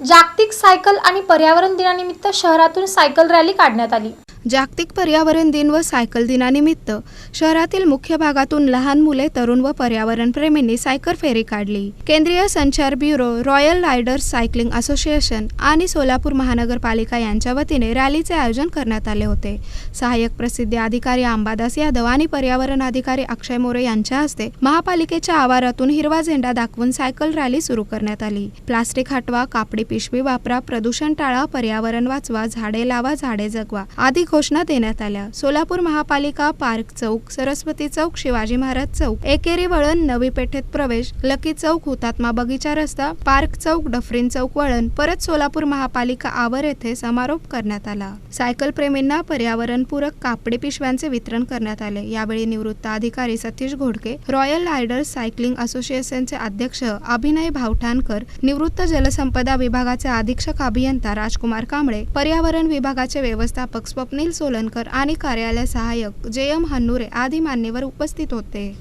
जागतिक सायकल आणि पर्यावरण दिनानिमित्त शहरातून सायकल रॅली काढण्यात आली. जागतिक पर्यावरण दिन व सायकल दिनानिमित्त शहरातील मुख्य भागातून लहान मुले तरुण व पर्यावरण प्रेमींनी सायकल फेरी काढली. केंद्रीय संचार bureau royal riders cycling association आणि सोलापूर महानगरपालिका यांच्या वतीने रॅलीचे आयोजन करण्यात आले होते. सहाय्यक प्रसिद्धी अधिकारी अंबादास यादव आणि पर्यावरण अधिकारी अक्षय मोरे यांच्या हस्ते महापालिकेच्या आवारातून हिरवा झेंडा दाखवून सायकल रॅली सुरू करण्यात आली. प्लास्टिक हटवा कापडी पिशवी वापरा प्रदूषण टाळा पर्यावरण वाचवा झाडे लावा झाडे जगवा आदी घोषणा देण्यात आल्या. सोलापूर महापालिका पार्क चौक सरस्वती चौक शिवाजी महाराज चौक एकेरी वळण नवी पेठेत प्रवेश लकी चौक हुतात्मा बगीचा रस्ता पार्क चौक डफरीन चौक वळण परत सोलापूर महापालिका आवर येथे समारोप करण्यात आला. सायकल प्रेमींना पर्यावरणपूरक कापडी पिशव्यांचे वितरण करण्यात आले. यावेळी निवृत्त अधिकारी Satish Ghodke royal riders cycling असोसिएशनचे अध्यक्ष अभिनय भावठाणकर निवृत्त जलसंपदा विभागाचे अधीक्षक अभियंता राजकुमार कांबळे पर्यावरण विभागाचे व्यवस्थापक स्वप्नील सोलनकर आणि कार्यालय सहाय्यक जे एम हन्नुरे आदी मान्यवर उपस्थित होते.